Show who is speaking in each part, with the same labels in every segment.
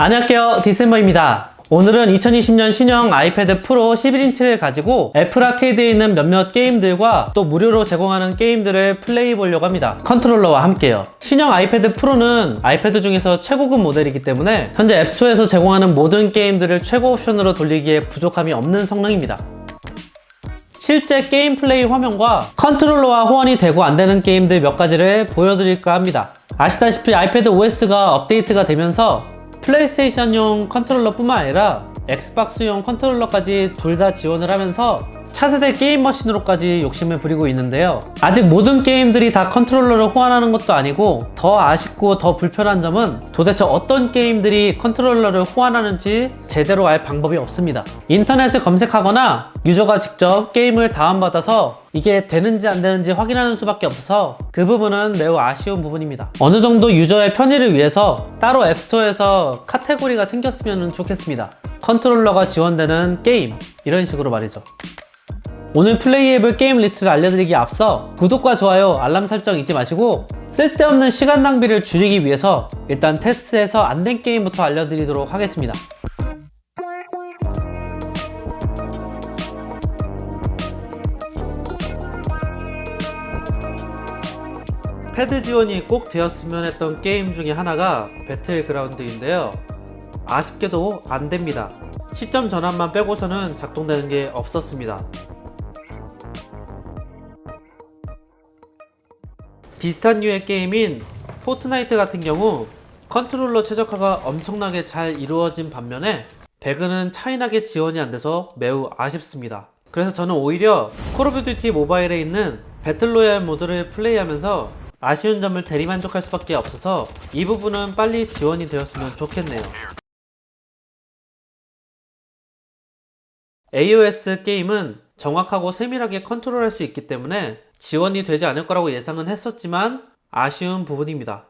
Speaker 1: 안녕하세요. 디셈버입니다. 오늘은 2020년 신형 아이패드 프로 11인치를 가지고 애플 아케이드에 있는 몇몇 게임들과 또 무료로 제공하는 게임들을 플레이 보려고 합니다. 컨트롤러와 함께요. 신형 아이패드 프로는 아이패드 중에서 최고급 모델이기 때문에 현재 앱스토어에서 제공하는 모든 게임들을 최고 옵션으로 돌리기에 부족함이 없는 성능입니다. 실제 게임 플레이 화면과 컨트롤러와 호환이 되고 안 되는 게임들 몇 가지를 보여드릴까 합니다. 아시다시피 아이패드 OS가 업데이트가 되면서 플레이스테이션용 컨트롤러뿐만 아니라 엑스박스용 컨트롤러까지 둘 다 지원을 하면서 차세대 게임 머신으로까지 욕심을 부리고 있는데요. 아직 모든 게임들이 다 컨트롤러를 호환하는 것도 아니고 더 아쉽고 더 불편한 점은 도대체 어떤 게임들이 컨트롤러를 호환하는지 제대로 알 방법이 없습니다. 인터넷을 검색하거나 유저가 직접 게임을 다운받아서 이게 되는지 안 되는지 확인하는 수밖에 없어서 그 부분은 매우 아쉬운 부분입니다. 어느 정도 유저의 편의를 위해서 따로 앱스토어에서 카테고리가 생겼으면 좋겠습니다. 컨트롤러가 지원되는 게임 이런 식으로 말이죠. 오늘 플레이해볼 게임 리스트를 알려드리기 앞서 구독과 좋아요, 알람 설정 잊지 마시고 쓸데없는 시간 낭비를 줄이기 위해서 일단 테스트해서 안 된 게임부터 알려드리도록 하겠습니다. 패드 지원이 꼭 되었으면 했던 게임 중에 하나가 배틀그라운드인데요. 아쉽게도 안 됩니다. 시점 전환만 빼고서는 작동되는 게 없었습니다. 비슷한 류의 게임인 포트나이트 같은 경우 컨트롤러 최적화가 엄청나게 잘 이루어진 반면에 배그는 차이나게 지원이 안 돼서 매우 아쉽습니다. 그래서 저는 오히려 콜 오브 듀티 모바일에 있는 배틀로얄 모드를 플레이하면서 아쉬운 점을 대리만족할 수밖에 없어서 이 부분은 빨리 지원이 되었으면 좋겠네요. AOS 게임은 정확하고 세밀하게 컨트롤할 수 있기 때문에 지원이 되지 않을 거라고 예상은 했었지만 아쉬운 부분입니다.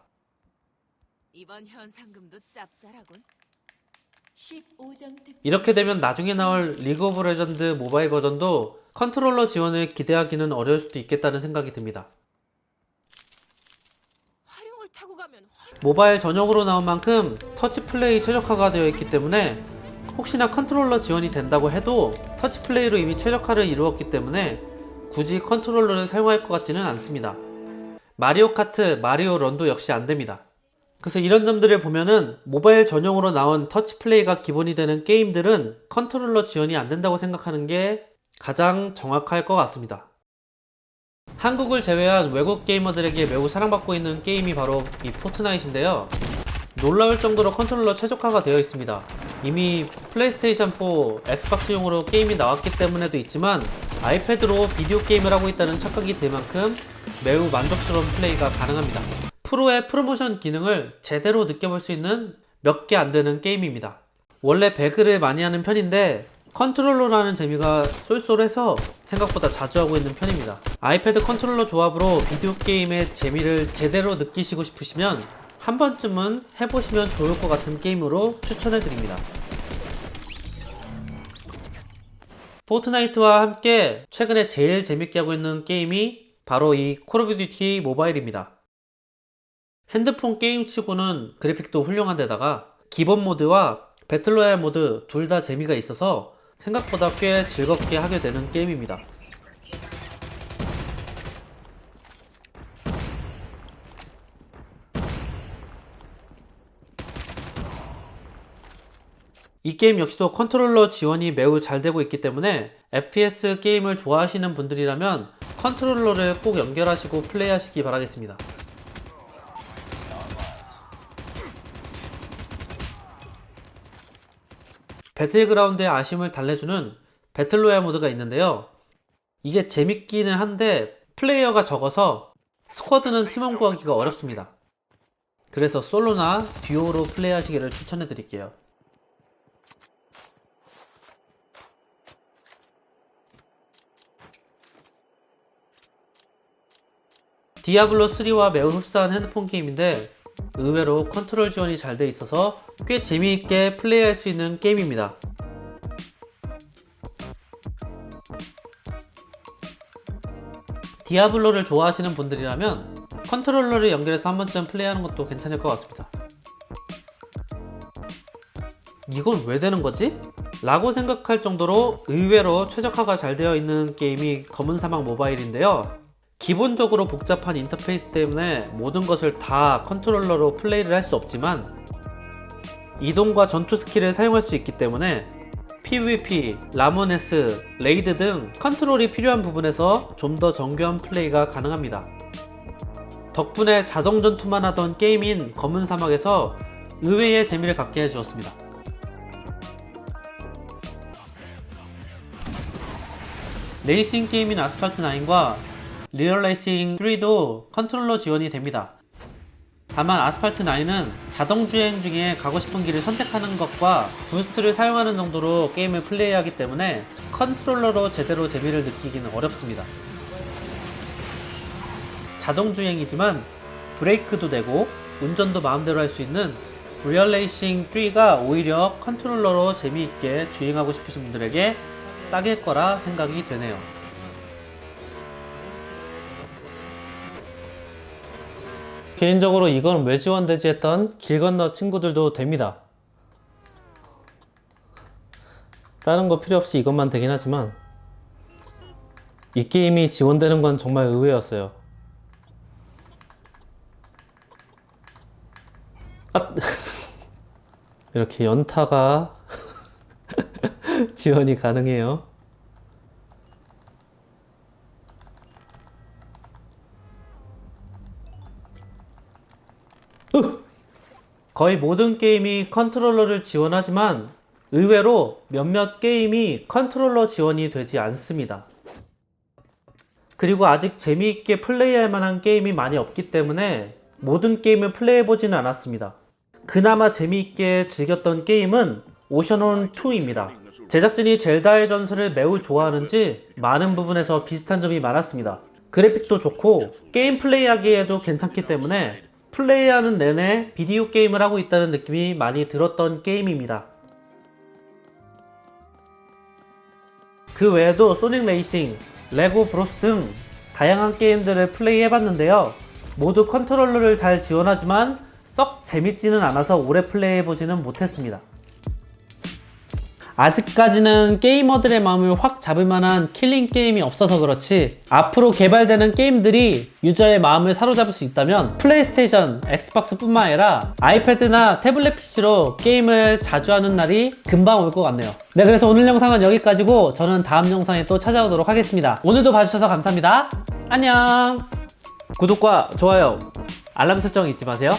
Speaker 2: 이번 현상금도 짭짤하군.
Speaker 3: 15점 득점
Speaker 1: 이렇게 되면 나중에 나올 리그 오브 레전드 모바일 버전도 컨트롤러 지원을 기대하기는 어려울 수도 있겠다는 생각이 듭니다.
Speaker 2: 타고 가면.
Speaker 1: 모바일 전용으로 나온 만큼 터치 플레이 최적화가 되어 있기 때문에 혹시나 컨트롤러 지원이 된다고 해도 터치 플레이로 이미 최적화를 이루었기 때문에 굳이 컨트롤러를 사용할 것 같지는 않습니다. 마리오 카트, 마리오 런도 역시 안 됩니다. 그래서 이런 점들을 보면은 모바일 전용으로 나온 터치 플레이가 기본이 되는 게임들은 컨트롤러 지원이 안 된다고 생각하는 게 가장 정확할 것 같습니다. 한국을 제외한 외국 게이머들에게 매우 사랑받고 있는 게임이 바로 이 포트나잇인데요. 놀라울 정도로 컨트롤러 최적화가 되어 있습니다. 이미 플레이스테이션 4, 엑스박스용으로 게임이 나왔기 때문에도 있지만 아이패드로 비디오 게임을 하고 있다는 착각이 들 만큼 매우 만족스러운 플레이가 가능합니다. 프로의 프로모션 기능을 제대로 느껴볼 수 있는 몇 개 안 되는 게임입니다. 원래 배그를 많이 하는 편인데 컨트롤러라는 재미가 쏠쏠해서 생각보다 자주 하고 있는 편입니다. 아이패드 컨트롤러 조합으로 비디오 게임의 재미를 제대로 느끼시고 싶으시면 한 번쯤은 해보시면 좋을 것 같은 게임으로 추천해 드립니다. 포트나이트와 함께 최근에 제일 재밌게 하고 있는 게임이 바로 이 콜 오브 듀티 모바일입니다. 핸드폰 게임 치고는 그래픽도 훌륭한 데다가 기본 모드와 배틀로얄 모드 둘 다 재미가 있어서 생각보다 꽤 즐겁게 하게 되는 게임입니다. 이 게임 역시도 컨트롤러 지원이 매우 잘 되고 있기 때문에 FPS 게임을 좋아하시는 분들이라면 컨트롤러를 꼭 연결하시고 플레이하시기 바라겠습니다. 배틀그라운드의 아쉬움을 달래주는 배틀로얄 모드가 있는데요. 이게 재밌기는 한데 플레이어가 적어서 스쿼드는 팀원 구하기가 어렵습니다. 그래서 솔로나 듀오로 플레이하시기를 추천해 드릴게요. 디아블로 3와 매우 흡사한 핸드폰 게임인데 의외로 컨트롤 지원이 잘 돼 있어서 꽤 재미있게 플레이할 수 있는 게임입니다. 디아블로를 좋아하시는 분들이라면 컨트롤러를 연결해서 한 번쯤 플레이하는 것도 괜찮을 것 같습니다. 이건 왜 되는 거지? 라고 생각할 정도로 의외로 최적화가 잘 되어 있는 게임이 검은 사막 모바일인데요. 기본적으로 복잡한 인터페이스 때문에 모든 것을 다 컨트롤러로 플레이를 할 수 없지만 이동과 전투 스킬을 사용할 수 있기 때문에 PVP, 라모네스, 레이드 등 컨트롤이 필요한 부분에서 좀 더 정교한 플레이가 가능합니다. 덕분에 자동 전투만 하던 게임인 검은 사막에서 의외의 재미를 갖게 해주었습니다. 레이싱 게임인 아스팔트 9과 리얼 레이싱 3도 컨트롤러 지원이 됩니다. 다만 아스팔트 9은 자동 주행 중에 가고 싶은 길을 선택하는 것과 부스트를 사용하는 정도로 게임을 플레이하기 때문에 컨트롤러로 제대로 재미를 느끼기는 어렵습니다. 자동 주행이지만 브레이크도 되고 운전도 마음대로 할 수 있는 리얼 레이싱 3가 오히려 컨트롤러로 재미있게 주행하고 싶으신 분들에게 딱일 거라 생각이 되네요. 개인적으로 이건 왜 지원되지 했던 길 건너 친구들도 됩니다. 다른 거 필요 없이 이것만 되긴 하지만 이 게임이 지원되는 건 정말 의외였어요. 아! 이렇게 연타가 지원이 가능해요. 거의 모든 게임이 컨트롤러를 지원하지만 의외로 몇몇 게임이 컨트롤러 지원이 되지 않습니다. 그리고 아직 재미있게 플레이할 만한 게임이 많이 없기 때문에 모든 게임을 플레이해보지는 않았습니다. 그나마 재미있게 즐겼던 게임은 오션온 2입니다. 제작진이 젤다의 전설을 매우 좋아하는지 많은 부분에서 비슷한 점이 많았습니다. 그래픽도 좋고 게임 플레이하기에도 괜찮기 때문에 플레이하는 내내 비디오 게임을 하고 있다는 느낌이 많이 들었던 게임입니다. 그 외에도 소닉 레이싱, 레고 브로스 등 다양한 게임들을 플레이해봤는데요. 모두 컨트롤러를 잘 지원하지만 썩 재밌지는 않아서 오래 플레이해보지는 못했습니다. 아직까지는 게이머들의 마음을 확 잡을 만한 킬링 게임이 없어서 그렇지 앞으로 개발되는 게임들이 유저의 마음을 사로잡을 수 있다면 플레이스테이션, 엑스박스뿐만 아니라 아이패드나 태블릿 PC로 게임을 자주 하는 날이 금방 올 것 같네요. 네, 그래서 오늘 영상은 여기까지고 저는 다음 영상에 또 찾아오도록 하겠습니다. 오늘도 봐주셔서 감사합니다. 안녕! 구독과 좋아요, 알람 설정 잊지 마세요.